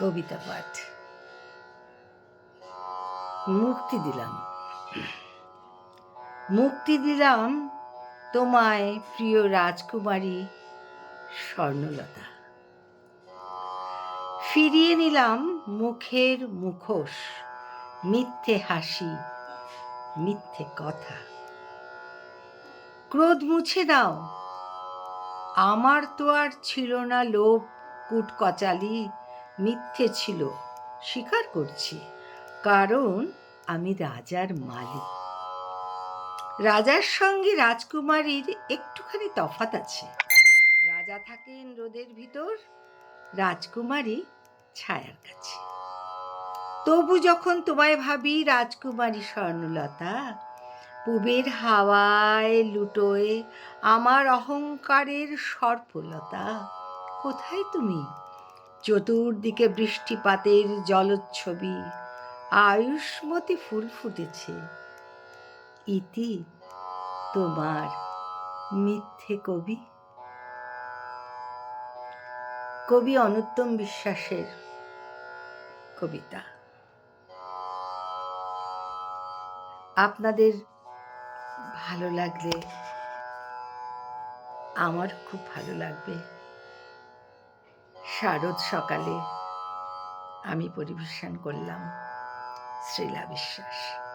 কবিতা পাঠ। মুক্তি দিলাম। মুক্তি দিলাম তোমায় প্রিয় রাজকুমারী স্বর্ণলতা। ফিরিয়ে নিলাম মুখের মুখোশ, মিথ্যে হাসি, মিথ্যে কথা। ক্রোধ মুছে দাও। আমার তো আর ছিল না লোভ, কুটকচালি মিথ্যে ছিল, স্বীকার করছি, কারণ আমি রাজার মালিক। রাজার সঙ্গে রাজকুমারীর একটুখানি তফাত আছে। রাজা থাকেন রোদের ভিতর, রাজকুমারী ছায়ার কাছে। তবু যখন তোমায় ভাবি রাজকুমারী স্বর্ণলতা, পুবের হাওয়ায় লুটোয় আমার অহংকারের সর্পলতা, কোথায় তুমি? চতুর্দিকে বৃষ্টিপাতের জলচ্ছবি, আয়ুষ্মতি ফুল ফুটেছে। ইতি তোমার মিথ্যে কবি। কবি অনুত্তম বিশ্বাসের কবিতা। আপনাদের ভালো লাগলে, আমার খুব ভালো লাগবে। শারদ সকালে আমি পরিবেশন করলাম শ্রীলা বিশ্বাস।